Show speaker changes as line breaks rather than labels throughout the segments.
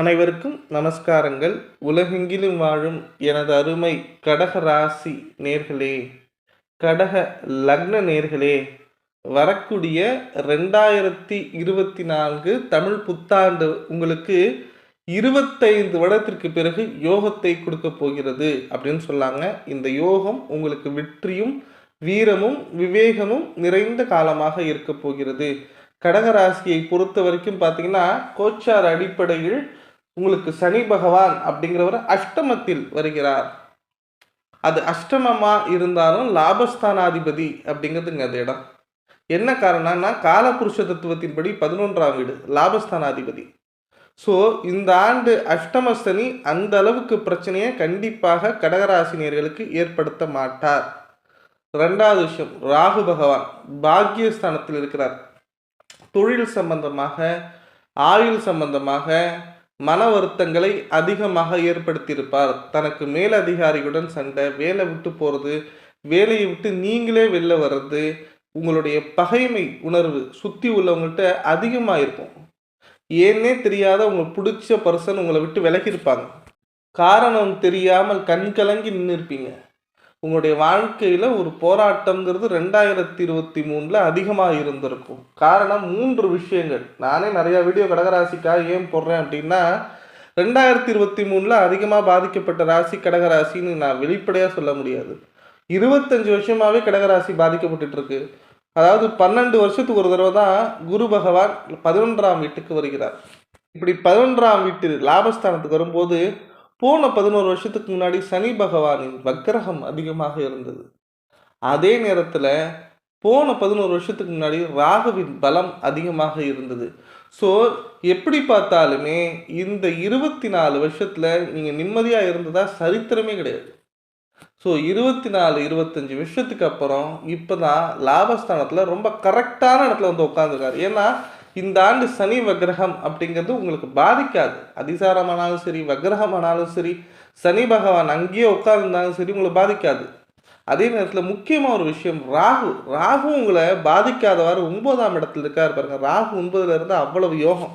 அனைவருக்கும் நமஸ்காரங்கள். உலகெங்கிலும் வாழும் எனது அருமை கடக ராசி நேர்களே கடக லக்ன நேர்களே வரக்கூடிய ரெண்டாயிரத்தி இருபத்தி நான்கு தமிழ் புத்தாண்டு உங்களுக்கு இருபத்தைந்து வருடத்திற்கு பிறகு யோகத்தை கொடுக்க போகிறது அப்படின்னு சொன்னாங்க. இந்த யோகம் உங்களுக்கு வெற்றியும் வீரமும் விவேகமும் நிறைந்த காலமாக இருக்க போகிறது. கடகராசியை பொறுத்த வரைக்கும் பார்த்தீங்கன்னா கோச்சார் அடிப்படையில் உங்களுக்கு சனி பகவான் அப்படிங்கிறவர் அஷ்டமத்தில் வருகிறார். அது அஷ்டமமாக இருந்தாலும் லாபஸ்தானாதிபதி அப்படிங்கிறதுங்க அந்த இடம். என்ன காரணம்னா காலபுருஷ தத்துவத்தின்படி பதினொன்றாம் வீடு லாபஸ்தானாதிபதி. ஸோ இந்த ஆண்டு அஷ்டம சனி அந்த அளவுக்கு பிரச்சனையை கண்டிப்பாக கடகராசினியர்களுக்கு ஏற்படுத்த மாட்டார். ரெண்டாவது விஷயம் ராகு பகவான் பாக்கியஸ்தானத்தில் இருக்கிறார். தொழில் சம்பந்தமாக ஆயுள் சம்பந்தமாக மன வருத்தங்களை அதிகமாக ஏற்படுத்தியிருப்பார். தனக்கு மேலதிகாரிகளுடன் சண்டை வேலை விட்டு போகிறது வேலையை விட்டு நீங்களே வெளில வர்றது உங்களுடைய பகைமை உணர்வு சுற்றி உள்ளவங்கள்ட்ட அதிகமாக இருக்கும் ஏன்னே தெரியாத உங்களுக்கு பிடிச்ச பர்சன் உங்களை விட்டு விலகியிருப்பாங்க. காரணம் தெரியாமல் கண் கலங்கி நின்று இருப்பீங்க உங்களுடைய வாழ்க்கையில் ஒரு போராட்டம்ங்கிறது ரெண்டாயிரத்தி இருபத்தி மூணில் அதிகமாக இருந்திருக்கும் காரணம் மூன்று விஷயங்கள். நானே நிறையா வீடியோ கடகராசிக்காக ஏன் போடுறேன் அப்படின்னா ரெண்டாயிரத்தி இருபத்தி மூணில் அதிகமாக பாதிக்கப்பட்ட ராசி கடகராசின்னு நான் வெளிப்படையாக சொல்ல முடியாது. இருபத்தஞ்சு வருஷமாகவே கடகராசி பாதிக்கப்பட்டுட்டு இருக்கு அதாவது பன்னெண்டு வருஷத்துக்கு ஒரு தடவை தான் குரு பகவான் பதினொன்றாம் வீட்டுக்கு வருகிறார். இப்படி பதினொன்றாம் வீட்டு லாபஸ்தானத்துக்கு வரும்போது போன பதினோரு வருஷத்துக்கு முன்னாடி சனி பகவானின் வக்கிரகம் அதிகமாக இருந்தது. அதே நேரத்தில் போன பதினோரு வருஷத்துக்கு முன்னாடி ராகுவின் பலம் அதிகமாக இருந்தது. ஸோ எப்படி பார்த்தாலுமே இந்த இருபத்தி நாலு வருஷத்தில் நீங்கள் நிம்மதியாக இருந்ததா சரித்திரமே கிடையாது. ஸோ இருபத்தி நாலு இருபத்தஞ்சி வருஷத்துக்கு அப்புறம் இப்போ தான் லாபஸ்தானத்தில் ரொம்ப கரெக்டான இடத்துல வந்து உட்காந்துருக்காரு ஏன்னா இந்த ஆண்டு சனி வக்ரகம் அப்படிங்கிறது உங்களுக்கு பாதிக்காது. அதிசாரமானாலும் சரி வக்ரகமானாலும் சரி சனி பகவான் அங்கேயே உட்கார்ந்தாலும் சரி உங்களை பாதிக்காது. அதே நேரத்தில் முக்கியமாக ஒரு விஷயம் ராகு. ராகு உங்களை பாதிக்காதவாறு ஒன்பதாம் இடத்துல இருக்காரு பாருங்க. ராகு ஒன்பதுல இருந்து அவ்வளவு யோகம்.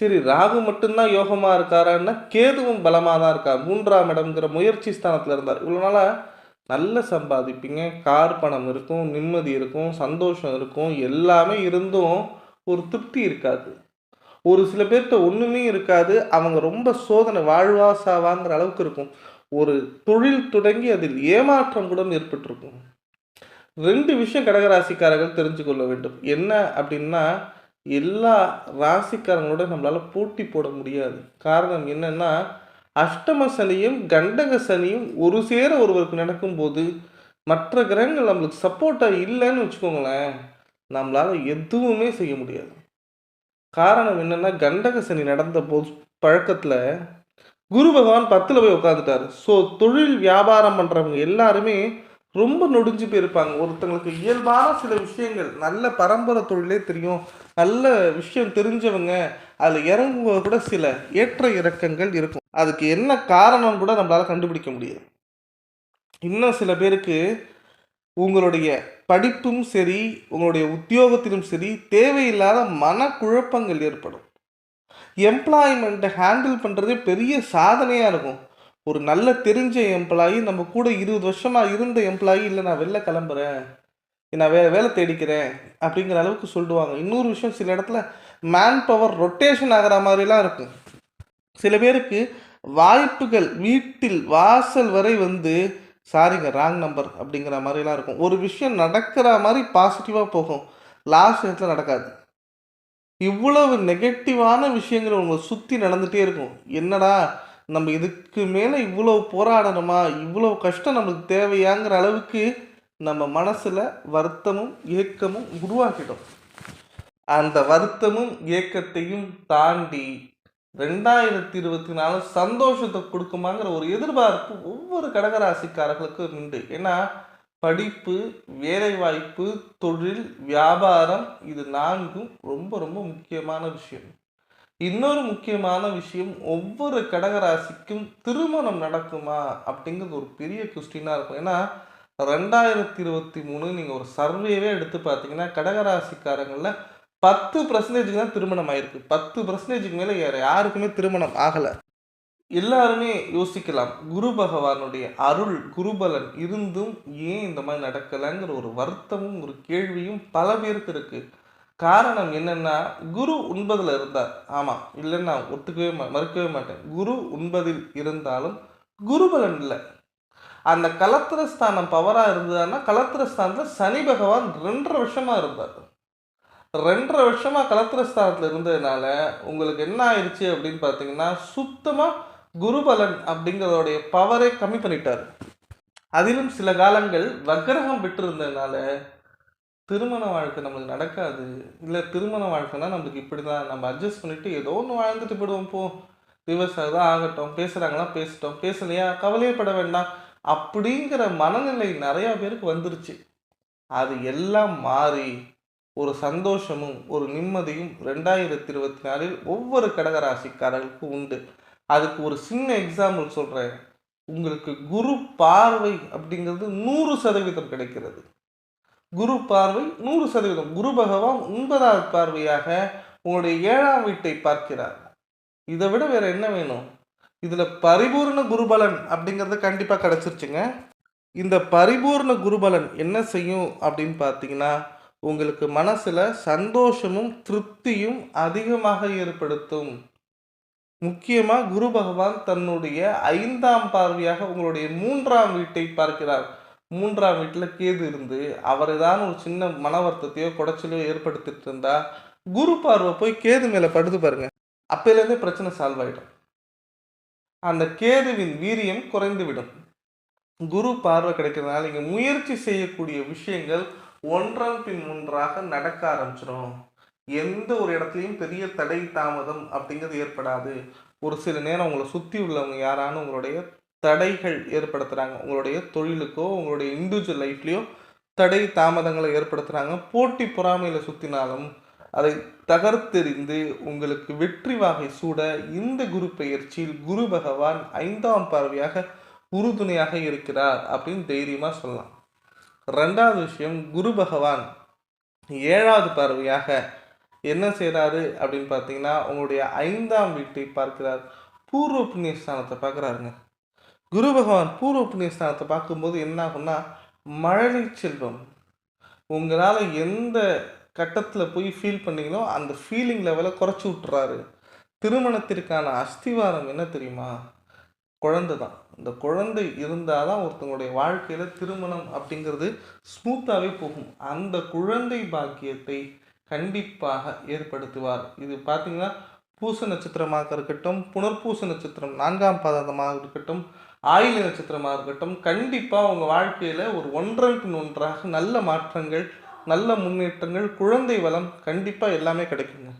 சரி ராகு மட்டும்தான் யோகமாக இருக்காரான்னா கேதுவும் பலமாக தான் இருக்கார். மூன்றாம் இடம்ங்கிற முயற்சி ஸ்தானத்தில் இருந்தார். இவ்வளோ நாளாக நல்ல சம்பாதிப்பீங்க. கார் பணம் இருக்கும் நிம்மதி இருக்கும் சந்தோஷம் இருக்கும். எல்லாமே இருந்தும் ஒரு திருப்தி இருக்காது. ஒரு சில பேர்கிட்ட ஒன்றுமே இருக்காது. அவங்க ரொம்ப சோதனை வாழ்வா சாவாங்கிற அளவுக்கு இருக்கும். ஒரு தொழில் தொடங்கி அதில் ஏமாற்றம் கூட ஏற்பட்டிருக்கும். ரெண்டு விஷயம் கடகராசிக்காரர்கள் தெரிஞ்சு கொள்ள வேண்டும். என்ன அப்படின்னா எல்லா ராசிக்காரங்களோட நம்மளால் போட்டி போட முடியாது. காரணம் என்னன்னா அஷ்டம சனியும் கண்டக சனியும் ஒரு சேர ஒருவருக்கு நடக்கும்போது மற்ற கிரகங்கள் நம்மளுக்கு சப்போர்ட்டாக இல்லைன்னு வச்சுக்கோங்களேன். நம்மளால் எதுவுமே செய்ய முடியாது. காரணம் என்னென்னா கண்டக சனி நடந்த போ பழக்கத்தில் குரு பகவான் பத்தில் போய் உட்காந்துட்டாரு ஸோ தொழில் வியாபாரம் பண்ணுறவங்க எல்லாருமே ரொம்ப நொடிஞ்சு போயிருப்பாங்க. ஒருத்தங்களுக்கு இயல்பான சில விஷயங்கள் நல்ல பரம்பரை தொழிலே தெரியும் நல்ல விஷயம் தெரிஞ்சவங்க அதில் இறங்கும்போது கூட சில ஏற்ற இறக்கங்கள் இருக்கும். அதுக்கு என்ன காரணம் கூட நம்மளால் கண்டுபிடிக்க முடியாது இன்னும் சில பேருக்கு உங்களுடைய படிப்பும் சரி உங்களுடைய உத்தியோகத்திலும் சரி தேவையில்லாத மனக்குழப்பங்கள் ஏற்படும். எம்ப்ளாய்மெண்ட்டை ஹேண்டில் பண்ணுறதே பெரிய சாதனையாக இருக்கும். ஒரு நல்ல தெரிஞ்ச எம்ப்ளாயி நம்ம கூட இருபது வருஷமாக இருந்த எம்ப்ளாயி இல்லை நான் வெளில கிளம்புறேன். நான் வேறு வேலை தேடிக்கிறேன். அப்படிங்கிற அளவுக்கு சொல்லுவாங்க. இன்னொரு விஷயம் சில இடத்துல மேன் பவர் ரொட்டேஷன் ஆகிற மாதிரிலாம் இருக்கும். சில பேருக்கு வாய்ப்புகள் வீட்டில் வாசல் வரை வந்து சாரிங்க ராங் நம்பர் அப்படிங்கிற மாதிரிலாம் இருக்கும். ஒரு விஷயம் நடக்கிற மாதிரி பாசிட்டிவாக போகும். லாஸ்ட் நேரத்தில் நடக்காது. இவ்வளவு நெகட்டிவான விஷயங்கள் உங்களை சுற்றி நடந்துகிட்டே இருக்கும். என்னடா நம்ம இதுக்கு மேலே இவ்வளோ போராடணுமா? இவ்வளோ கஷ்டம் நம்மளுக்கு தேவையாங்கிற அளவுக்கு நம்ம மனசில் வருத்தமும் ஏக்கமும் உருவாக்கிடும் அந்த வருத்தமும் ஏக்கத்தையும் தாண்டி ரெண்டாயிரத்தி இருபத்தி நாலு சந்தோஷத்தை கொடுக்குமாங்கிற ஒரு எதிர்பார்ப்பு ஒவ்வொரு கடகராசிக்காரர்களுக்கும் உண்டு. ஏன்னா படிப்பு வேலைவாய்ப்பு தொழில் வியாபாரம் இது நான்கும் ரொம்ப ரொம்ப முக்கியமான விஷயம். இன்னொரு முக்கியமான விஷயம் ஒவ்வொரு கடகராசிக்கும் திருமணம் நடக்குமா அப்படிங்கிறது ஒரு பெரிய கொஸ்டினாக இருக்கும். ஏன்னா ரெண்டாயிரத்தி இருபத்தி மூணு நீங்கள் ஒரு சர்வேவே எடுத்து பார்த்தீங்கன்னா கடகராசிக்காரங்களில் பத்து பர்சன்டேஜுக்கு தான் திருமணம் ஆயிருக்கு. பத்து பர்சன்டேஜுக்கு மேலே வேறு யாருக்குமே திருமணம் ஆகலை. எல்லாருமே யோசிக்கலாம் குரு பகவானுடைய அருள் குருபலன் இருந்தும் ஏன் இந்த மாதிரி நடக்கலைங்கிற ஒரு வருத்தமும் ஒரு கேள்வியும் பல பேருக்கு இருக்கு. காரணம் என்னன்னா குரு உண்பதில் இருந்தார். ஆமாம் இல்லைன்னு நான் ஒத்துக்கவே மறுக்கவே மாட்டேன். குரு உண்பதில் இருந்தாலும் குருபலன் இல்லை. அந்த கலத்திரஸ்தானம் பவராக இருந்ததுன்னா கலத்திரஸ்தானத்தில் சனி பகவான் ரெண்டரை வருஷமாக இருந்தார். ரெண்டரை வருஷமாக கலத்திரஸ்தானத்தில் இருந்ததுனால உங்களுக்கு என்ன ஆயிடுச்சு அப்படின்னு பார்த்தீங்கன்னா சுத்தமாக குருபலன் அப்படிங்கிறதோடைய பவரே கம்மி பண்ணிட்டார். அதிலும் சில காலங்கள் வக்கிரகம் விட்டுருந்ததுனால திருமண வாழ்க்கை நம்மளுக்கு நடக்காது. இல்லை திருமண வாழ்க்கைனா நம்மளுக்கு இப்படி தான் நம்ம அட்ஜஸ்ட் பண்ணிவிட்டு ஏதோ ஒன்று வாழ்ந்துட்டு போயிடுவோம் போ. விவசாயம் தான் ஆகட்டும். பேசுகிறாங்களா பேசிட்டோம். பேசலையா? கவலையப்பட வேண்டாம். அப்படிங்கிற மனநிலை நிறையா பேருக்கு வந்துருச்சு. அது எல்லாம் மாறி ஒரு சந்தோஷமும் ஒரு நிம்மதியும் ரெண்டாயிரத்தி இருபத்தி நாலில் ஒவ்வொரு கடகராசிக்காரர்களுக்கும் உண்டு. அதுக்கு ஒரு சின்ன எக்ஸாம்பிள் சொல்கிறேன் உங்களுக்கு குரு பார்வை அப்படிங்கிறது நூறு சதவீதம் கிடைக்கிறது. குரு பார்வை நூறு சதவீதம். குரு பகவான் ஒன்பதாவது பார்வையாக உங்களுடைய ஏழாம் வீட்டை பார்க்கிறார். இதை விட வேற என்ன வேணும்? இதில் பரிபூர்ண குருபலன் அப்படிங்கிறது கண்டிப்பாக கிடச்சிருச்சுங்க. இந்த பரிபூர்ண குருபலன் என்ன செய்யும் அப்படின்னு பார்த்தீங்கன்னா உங்களுக்கு மனசில் சந்தோஷமும் திருப்தியும் அதிகமாக ஏற்படுத்தும். முக்கியமாக குரு பகவான் தன்னுடைய ஐந்தாம் பார்வையாக உங்களுடைய மூன்றாம் வீட்டை பார்க்கிறார். மூன்றாம் வீட்டில் கேது இருந்து அவர் ஏதாவது ஒரு சின்ன மன வருத்தத்தையோ குடைச்சலையோ ஏற்படுத்திட்டு இருந்தா குரு பார்வை போய் கேது மேலே படுத்து பாருங்க. அப்பையிலேருந்தே பிரச்சனை சால்வ் ஆகிடும் அந்த கேதுவின் வீரியம் குறைந்து விடும். குரு பார்வை கிடைக்கிறதுனால நீங்கள் முயற்சி செய்யக்கூடிய விஷயங்கள் ஒன்றன் பின் ஒன்றாக நடக்க ஆரம்பிச்சிடும் எந்த ஒரு இடத்துலையும் பெரிய தடை தாமதம் அப்படிங்கிறது ஏற்படாது. ஒரு சில நேரம் உங்களை சுற்றி உள்ளவங்க யாரானு உங்களுடைய தடைகள் ஏற்படுத்துகிறாங்க உங்களுடைய தொழிலுக்கோ உங்களுடைய இண்டிவிஜுவல் லைஃப்லேயோ தடை தாமதங்களை ஏற்படுத்துகிறாங்க போட்டி பொறாமையில் சுற்றினாலும் அதை தகர்த்தெறிந்து உங்களுக்கு வெற்றி வாகை சூட இந்த குரு பெயர்ச்சியில் குரு பகவான் ஐந்தாம் பார்வையாக உறுதுணையாக இருக்கிறார் அப்படின்னு தைரியமாக சொல்லலாம். ரெண்டாவது விஷயம் குரு பகவான் ஏழாவது பார்வையாக என்ன செய்கிறாரு அப்படின்னு பார்த்தீங்கன்னா உங்களுடைய ஐந்தாம் வீட்டை பார்க்கிறார். பூர்வ புண்ணியஸ்தானத்தை பார்க்குறாருங்க. குரு பகவான் பூர்வ புண்ணியஸ்தானத்தை பார்க்கும்போது என்ன ஆகும்னா மழலை செல்வம். உங்களால் எந்த கட்டத்தில் போய் ஃபீல் பண்ணீங்களோ அந்த ஃபீலிங் லெவலை குறைச்சி விட்டுறாரு. திருமணத்திற்கான அஸ்திவாரம் என்ன தெரியுமா? குழந்தை தான். இந்த குழந்தை இருந்தால் தான் ஒருத்தங்களுடைய வாழ்க்கையில் திருமணம் அப்படிங்கிறது ஸ்மூத்தாகவே போகும். அந்த குழந்தை பாக்கியத்தை கண்டிப்பாக ஏற்படுத்துவார். இது பார்த்தீங்கன்னா பூச நட்சத்திரமாக இருக்கட்டும் புனர்பூச நட்சத்திரம் நான்காம் பாதமாக இருக்கட்டும் ஆயில நட்சத்திரமாக இருக்கட்டும் கண்டிப்பாக உங்கள் வாழ்க்கையில் ஒரு ஒன்றன் பின் ஒன்றாக நல்ல மாற்றங்கள் நல்ல முன்னேற்றங்கள் குழந்தை வளம் கண்டிப்பாக எல்லாமே கிடைக்குங்க.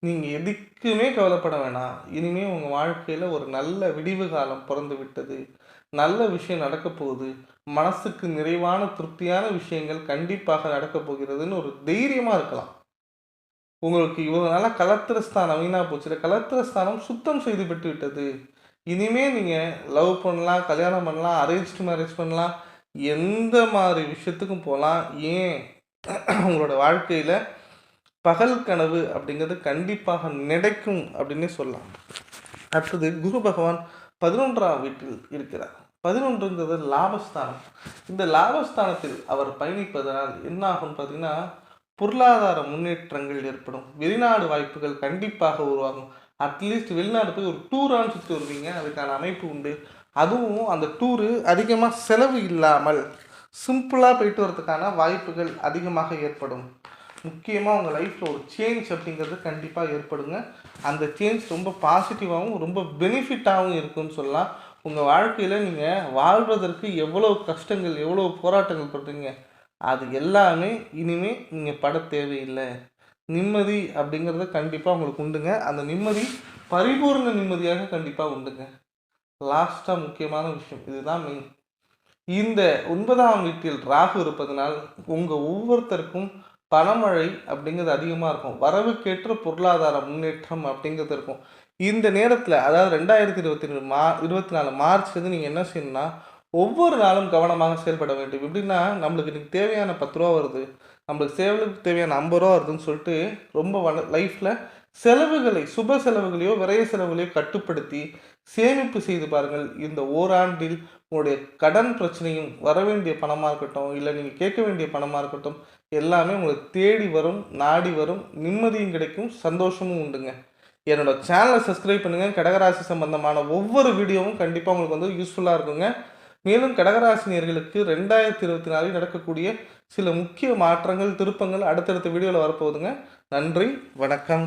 நீங்கள் எதுக்குமே கவலைப்பட வேணாம். இனிமேல் உங்கள் வாழ்க்கையில் ஒரு நல்ல விடிவு காலம் பிறந்து விட்டது. நல்ல விஷயம் நடக்க போகுது. மனசுக்கு நிறைவான திருப்தியான விஷயங்கள் கண்டிப்பாக நடக்க போகிறதுன்னு ஒரு தைரியமாக இருக்கலாம். உங்களுக்கு இவ்வளோ நாளாக கலத்திரஸ்தானம் வீணாக போச்சு கலத்திரஸ்தானம் சுத்தம் செய்து விட்டு விட்டது. இனிமேல் நீங்கள் லவ் பண்ணலாம் கல்யாணம் பண்ணலாம் அரேஞ்ச்டு மேரேஜ் பண்ணலாம். எந்த மாதிரி விஷயத்துக்கும் போகலாம். ஏன்? உங்களோட வாழ்க்கையில் பகல் கனவு அப்படிங்கிறது கண்டிப்பாக நினைக்கும் அப்படின்னே சொல்லலாம். அடுத்தது குரு பகவான் பதினொன்றாம் வீட்டில் இருக்கிறார். பதினொன்றுங்கிறது லாபஸ்தானம். இந்த லாபஸ்தானத்தில் அவர் பயணிப்பதனால் என்ன ஆகும் பார்த்தீங்கன்னா பொருளாதார முன்னேற்றங்கள் ஏற்படும். வெளிநாடு வாய்ப்புகள் கண்டிப்பாக உருவாகும். அட்லீஸ்ட் வெளிநாடு போய் ஒரு டூரான்னு சுற்றி வருவீங்க. அதுக்கான அமைப்பு உண்டு. அதுவும் அந்த டூரு அதிகமாக செலவு இல்லாமல் சிம்பிளாக போயிட்டு வரதுக்கான வாய்ப்புகள் அதிகமாக ஏற்படும். முக்கியமாக உங்கள் லைஃப்பில் ஒரு சேஞ்ச் அப்படிங்கிறது கண்டிப்பாக ஏற்படுங்க. அந்த சேஞ்ச் ரொம்ப பாசிட்டிவாகவும் ரொம்ப பெனிஃபிட்டாகவும் இருக்குன்னு சொல்லலாம். உங்கள் வாழ்க்கையில் நீங்கள் வாழ்வதற்கு எவ்வளோ கஷ்டங்கள் எவ்வளோ போராட்டங்கள் படுறீங்க? அது எல்லாமே இனிமேல் நீங்கள் பட தேவையில்லை. நிம்மதி அப்படிங்கிறது கண்டிப்பாக உங்களுக்கு உண்டுங்க. அந்த நிம்மதி பரிபூர்ண நிம்மதியாக கண்டிப்பாக உண்டுங்க. லாஸ்ட்டாக முக்கியமான விஷயம் இதுதான் மெயின் இந்த ஒன்பதாம் வீட்டில் ராகு இருப்பதனால் உங்கள் ஒவ்வொருத்தருக்கும் பணமழை அப்படிங்கிறது அதிகமாக இருக்கும். வரவுக்கேற்ற பொருளாதார முன்னேற்றம் அப்படிங்கிறது இருக்கும். இந்த நேரத்தில் அதாவது ரெண்டாயிரத்தி இருபத்தி ரெண்டு மா இருபத்தி நாலு மார்ச்லேருந்து நீங்கள் என்ன செய்யணும்னா ஒவ்வொரு நாளும் கவனமாக செயல்பட வேண்டும். எப்படின்னா நம்மளுக்கு இன்னைக்கு தேவையான பத்து ரூபா வருது. நம்மளுக்கு சேவலுக்கு தேவையான ஐம்பது ரூபா வருதுன்னு சொல்லிட்டு ரொம்ப வள லைஃப்பில் செலவுகளை சுப செலவுகளையோ விரைய செலவுகளையோ கட்டுப்படுத்தி சேமிப்பு செய்து பாருங்கள். இந்த ஓராண்டில் உங்களுடைய கடன் பிரச்சனையும் வர வேண்டிய பணமாக இருக்கட்டும் இல்லை நீங்கள் கேட்க வேண்டிய பணமாக இருக்கட்டும் எல்லாமே உங்களுக்கு தேடி வரும் நாடி வரும் நிம்மதியும் கிடைக்கும் சந்தோஷமும் உண்டுங்க. என்னோட சேனலை சப்ஸ்கிரைப் பண்ணுங்கள் கடகராசி சம்பந்தமான ஒவ்வொரு வீடியோவும் கண்டிப்பாக உங்களுக்கு வந்து யூஸ்ஃபுல்லாக இருக்குங்க. மேலும் கடகராசினியர்களுக்கு ரெண்டாயிரத்தி இருபத்தி நாலில் நடக்கக்கூடிய சில முக்கிய மாற்றங்கள் திருப்பங்கள் அடுத்தடுத்த வீடியோவில் வரப்போகுதுங்க. நன்றி வணக்கம்.